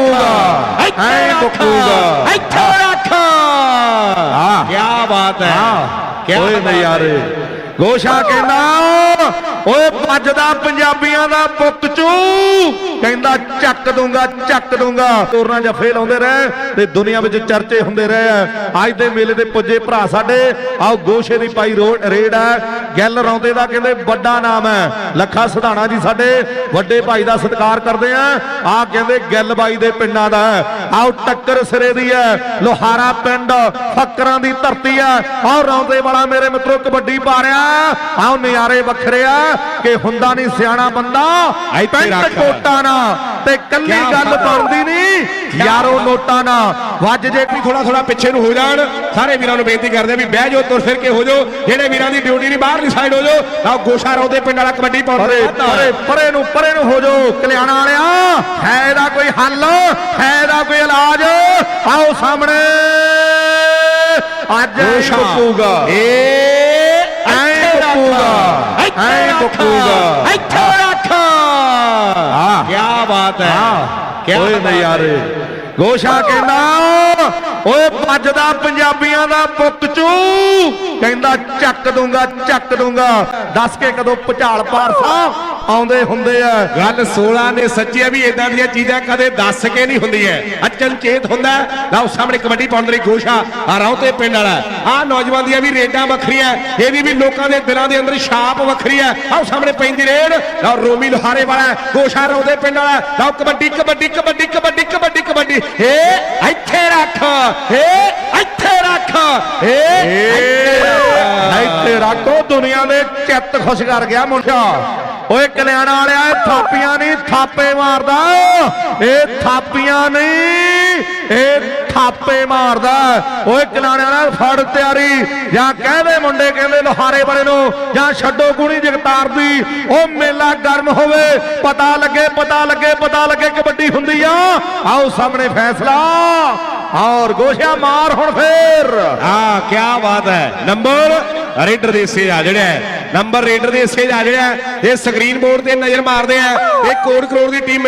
ਐਂ ਟੁੱਕੂਗਾ ਇੱਥੇ ਰੱਖ ਹਾਂ। ਕੀ ਬਾਤ ਹੈ ਕੀ ਓਏ ਨਜ਼ਾਰੇ ਗੋਸ਼ਾ ਕਹਿੰਦਾ ਓਏ ਵੱਜਦਾ ਪੰਜਾਬੀਆਂ ਦਾ ਪੁੱਤ ਚੂ ਕਹਿੰਦਾ ਚੱਕ ਦੂੰਗਾ ਚੱਕ ਦੂੰਗਾ ਤੋਰਨਾ ਜਫੇ ਲਾਉਂਦੇ ਰਹੇ ਤੇ ਦੁਨੀਆ ਵਿੱਚ ਚਰਚੇ ਹੁੰਦੇ ਰਹੇ। ਅੱਜ ਦੇ ਮੇਲੇ ਤੇ ਪੁੱਜੇ ਭਰਾ ਸਾਡੇ ਆਓ ਗੋਸ਼ੇ ਦੀ ਪਾਈ ਰੋਡ ਰੇਡ ਹੈ ਗੱਲ ਰੌਂਦੇ ਦਾ ਕਹਿੰਦੇ ਵੱਡਾ ਨਾਮ ਹੈ ਲੱਖਾ ਸਿਧਾਣਾ ਜੀ ਸਾਡੇ ਵੱਡੇ ਭਾਈ ਦਾ ਸਤਿਕਾਰ ਕਰਦੇ ਆ। ਆ ਕਹਿੰਦੇ ਗੱਲ ਬਾਈ ਦੇ ਪਿੰਡਾਂ ਦਾ। ਆਓ ਟੱਕਰ ਸਿਰੇ ਦੀ ਹੈ ਲੋਹਾਰਾ ਪਿੰਡ ਫੱਕਰਾਂ ਦੀ ਧਰਤੀ ਹੈ ਆਓ ਰੌਂਦੇ ਵਾਲਾ ਮੇਰੇ ਮਿੱਤਰੋ ਕਬੱਡੀ ਪਾ ਰਿਹਾ। ਆਓ ਨਜ਼ਾਰੇ ਵੱਖਰੇ ਆ ਕਿ ਹੁੰਦਾ ਨਹੀਂ ਸਿਆਣਾ ਬੰਦਾ। ਪਿੰਡ ਰੱਖ। ਕੋਟਾ ਨਾ ਤੇ ਕੱਲੀ ਗੱਲ। ਬਣਦੀ ਨਹੀਂ। ਯਾਰੋ ਨੋਟਾ ਨਾ। ਵੱਜ ਜੇ ਵੀ ਥੋੜਾ ਥੋੜਾ ਪਿੱਛੇ ਨੂੰ ਹੋ ਜਾਣ ਸਾਰੇ ਵੀਰਾਂ ਨੂੰ ਬੇਨਤੀ ਕਰਦੇ ਆ ਵੀ ਬਹਿ ਜਾਓ ਤੁਰ ਫਿਰ ਕੇ ਹੋ ਜਾਓ। ਜਿਹੜੇ ਵੀਰਾਂ ਦੀ ਡਿਊਟੀ ਨਹੀਂ ਬਾਹਰਲੀ ਸਾਈਡ ਹੋ ਜਾਓ। ਤਾਂ ਗੋਸ਼ਾ ਰੌਦੇ ਪਿੰਡ ਵਾਲਾ ਕਬੱਡੀ ਪਾਉਂਦੇ ਪਰੇ ਪਰੇ ਨੂੰ ਪਰੇ ਨੂੰ ਹੋ ਜਾਓ ਕਲਿਆਣਾ ਵਾਲਿਆ। ਹੈ ਇਹਦਾ ਕੋਈ ਹੱਲ? ਹੈ ਇਹਦਾ ਕੋਈ ਇਲਾਜ? ਆਓ ਸਾਹਮਣੇ। ਅੱਜ। ਟੁੱਕੂਗਾ ਏ ਐਂ ਟੁੱਕੂਗਾ ਐਂ ਟੁੱਕੂਗਾ ਇੱਥੇ ਹਾਂ। ਕੀ ਬਾਤ ਹੈ। ਕੀ ਓਏ ਬਾਤ ਹੈ। ਨਜ਼ਾਰੇ ਗੋਸ਼ਾ ਕਹਿੰਦਾ ਓਏ ਵੱਜਦਾ ਪੰਜਾਬੀਆਂ ਦਾ ਪੁੱਤ ਚੂ। ਕਹਿੰਦਾ ਚੱਕ ਦੂੰਗਾ ਚੱਕ ਦੂੰਗਾ। ਦੱਸ ਕੇ ਕਦੋਂ ਭੁਚਾਲ ਪਾਰਸਾ? ਆਉਂਦੇ ਹੁੰਦੇ ਆ। ਗੱਲ 16 ਨੇ ਸੱਚੀ ਹੈ ਵੀ ਇਦਾਂ ਦੀਆਂ ਚੀਜ਼ਾਂ ਕਦੇ ਦੱਸ ਕੇ ਨਹੀਂ ਹੁੰਦੀਆਂ। ਅਚਨਚੇਤ ਹੁੰਦਾ। ਲਓ, ਸਾਹਮਣੇ ਕਬੱਡੀ ਪਾਉਣ ਦੇ ਲਈ ਗੋਸ਼ਾ ਆ ਰੌਤੇ ਪਿੰਡ ਵਾਲਾ। ਆ ਨੌਜਵਾਨ ਦੀਆਂ ਵੀ ਰੇਡਾਂ ਵੱਖਰੀਆਂ। ਇਹਦੀ ਵੀ ਲੋਕਾਂ ਦੇ ਦਿਲਾਂ ਦੇ ਅੰਦਰ ਛਾਪ ਵੱਖਰੀ ਹੈ ਆਓ ਸਾਹਮਣੇ ਪੈਂਦੀ ਰੇਡ। ਲਓ, ਰੋਮੀ ਲੋਹਾਰੇ ਵਾਲਾ। ਗੋਸ਼ਾ ਰੌਦੇ ਪਿੰਡ ਵਾਲਾ। ਲਓ, ਕਬੱਡੀ ਕਬੱਡੀ ਕਬੱਡੀ ਕਬੱਡੀ ਕਬੱਡੀ ਕਬੱਡੀ। ਏ ਇੱਥੇ ਰੱਖ। ਏ ਇੱਥੇ ਰੱਖ। ਏ ਇੱਥੇ ਰੱਖੋ। ਦੁਨੀਆ ਦੇ ਚਿੱਤ ਖੁਸ਼ ਕਰ ਗਿਆ ਮੁੰਡਾ ਓਏ ਕਲਿਆਣਾ ਵਾਲਿਆ, ਇਹ ਥਾਪੀਆਂ ਨਹੀਂ, ਥਾਪੇ ਮਾਰਦਾ। ਇਹ ਥਾਪੀਆਂ ਨਹੀਂ, ਇਹ ਥਾਪੇ ਮਾਰਦਾ। ਓਏ ਕਲਿਆਣਾ ਵਾਲਾ ਫੜ ਤਿਆਰੀ। ਜਾਂ ਕਹਦੇ ਮੁੰਡੇ, ਕਹਿੰਦੇ ਲੋਹਾਰੇ ਵਾਲੇ ਨੂੰ, ਜਾਂ ਛੱਡੋ ਗੁਣੀ ਜਗਤਾਰ ਦੀ। ਉਹ ਮੇਲਾ ਗਰਮ ਹੋਵੇ, ਪਤਾ ਲੱਗੇ ਪਤਾ ਲੱਗੇ ਪਤਾ ਲੱਗੇ ਕਬੱਡੀ ਹੁੰਦੀ ਆ। ਆਓ ਸਾਹਮਣੇ ਫੈਸਲਾ। ਔਰ ਗੋਸ਼ਿਆ ਮਾਰ ਹੁਣ ਫੇਰ। ਆ ਕੀ ਬਾਤ ਹੈ। ਨੰਬਰ ਰੇਡਰ ਦੇ ਹਿੱਸੇ ਆ ਜਿਹੜਾ ਹੈ। ਨੰਬਰ ਰੇਡਰ ਦੇ ਹਿੱਸੇ ਆ ਜਿਹੜਾ ਇਹ ਸਕਰੀਨ ਬੋਰਡ ਤੇ ਨਜ਼ਰ ਮਾਰਦੇ ਆ ਇਹ ਕੋਟ ਕਰੋੜ ਦੀ ਟੀਮ